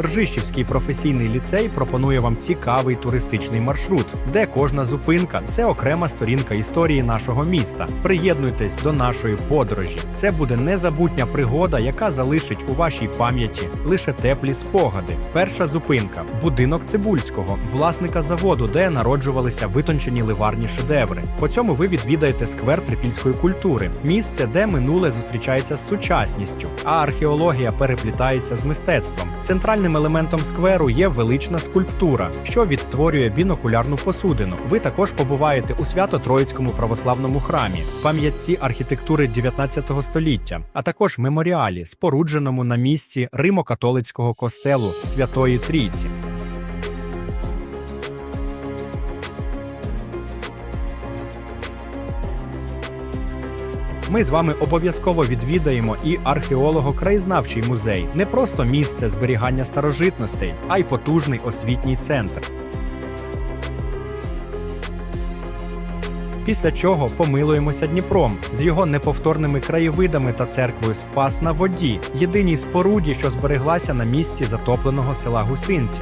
Ржищівський професійний ліцей пропонує вам цікавий туристичний маршрут, де кожна зупинка це окрема сторінка історії нашого міста. Приєднуйтесь до нашої подорожі. Це буде незабутня пригода, яка залишить у вашій пам'яті лише теплі спогади. Перша зупинка будинок Цибульського, власника заводу, де народжувалися витончені ливарні шедеври. По цьому ви відвідаєте сквер трипільської культури, місце, де минуле зустрічається з сучасністю, а археологія переплітається з мистецтвом. Центральним елементом скверу є велична скульптура, що відтворює бінокулярну посудину. Ви також побуваєте у Свято-Троїцькому православному храмі, пам'ятці архітектури 19 століття, а також меморіалі, спорудженому на місці Римо-католицького костелу Святої Трійці. Ми з вами обов'язково відвідаємо і археолого-краєзнавчий музей не просто місце зберігання старожитностей, а й потужний освітній центр. Після чого помилуємося Дніпром з його неповторними краєвидами та церквою Спас на воді, єдиній споруді, що збереглася на місці затопленого села Гусинці.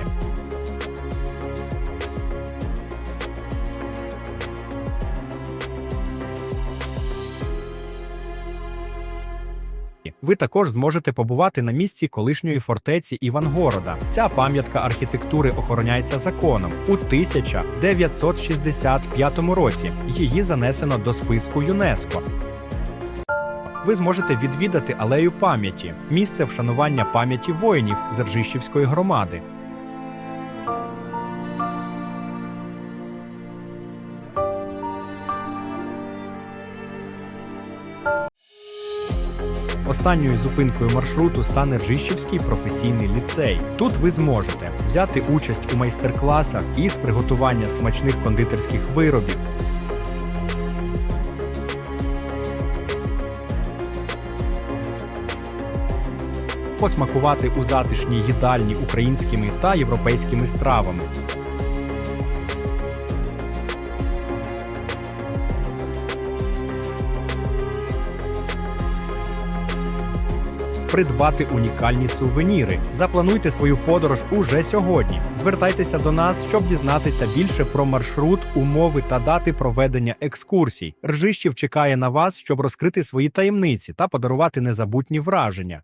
Ви також зможете побувати на місці колишньої фортеці Івангорода. Ця пам'ятка архітектури охороняється законом. У 1965 році її занесено до списку ЮНЕСКО. Ви зможете відвідати алею пам'яті, місце вшанування пам'яті воїнів Зержищівської громади. Останньою зупинкою маршруту стане Ржищівський професійний ліцей. Тут ви зможете взяти участь у майстер-класах із приготування смачних кондитерських виробів, посмакувати у затишній їдальні українськими та європейськими стравами. Придбати унікальні сувеніри. Заплануйте свою подорож уже сьогодні. Звертайтеся до нас, щоб дізнатися більше про маршрут, умови та дати проведення екскурсій. Ржищів чекає на вас, щоб розкрити свої таємниці та подарувати незабутні враження.